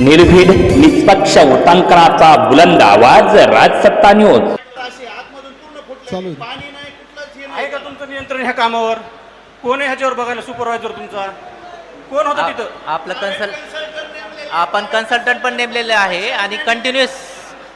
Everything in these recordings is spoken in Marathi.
निर्भीड निष्पक्ष उटांकनाचा बुलंद आवाज राजसत्ता न्यूज चालू आहे. पाणी नाही कुठलंच हे आहे नाही का तुमचं नियंत्रण ह्या कामावर? कोण आहे ह्याच्यावर बघायला सुपरवायझर तुमचा? कोण होता तिथं? आपलं कन्सल्ट आपण कन्सल्टंट पण नेमलेले आहे आणि कंटिन्युअस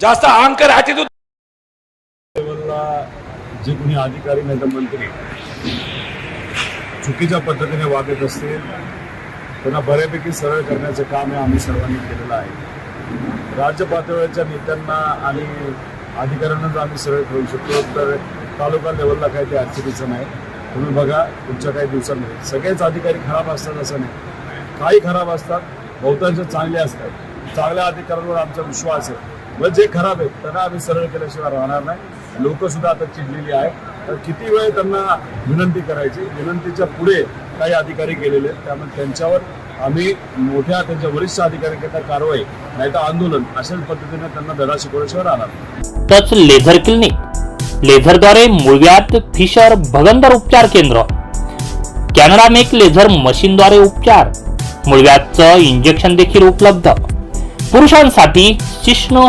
जास्त अहंकार ॲटिट्यूड लेवलला जे कोणी अधिकारी नाही तर मंत्री चुकीच्या पद्धतीने वागत असतील त्यांना बऱ्यापैकी सरळ करण्याचं काम हे आम्ही सर्वांनी केलेलं आहे. राज्य पातळीच्या नेत्यांना आणि अधिकाऱ्यांना जर आम्ही सरळ करू शकतो तर तालुका लेवलला काही ते अडचणीचं नाही. तुम्ही बघा पुढच्या काही दिवसांमध्ये सगळेच अधिकारी खराब असतात असं नाही. काही खराब असतात बहुतांश चांगले असतात. चांगल्या अधिकाऱ्यांवर आमचा विश्वास आहे. व जे खराब आहेत त्यांना आम्ही सरळ केल्याशिवाय राहणार नाही. लोक सुद्धा आता चिडलेली आहेत. तर किती वेळ त्यांना विनंती करायची? विनंतीच्या पुढे काही अधिकारी गेलेले आहेत. त्यामुळे त्यांच्यावर आम्ही मोठ्या त्यांच्या वरिष्ठ अधिकाऱ्यांकरता कारवाई नाही तर आंदोलन अशाच पद्धतीने त्यांना धडा शिकवल्याशिवाय राहणार टच लेझर क्लिनिक. लेझरद्वारे मुळव्यात फिशर भगंदर उपचार केंद्र. कॅनडा मेक लेझर मशीनद्वारे उपचार. मूळव्याधचं इंजेक्शन देखील उपलब्ध. पुरुषांसाठी शिष्ण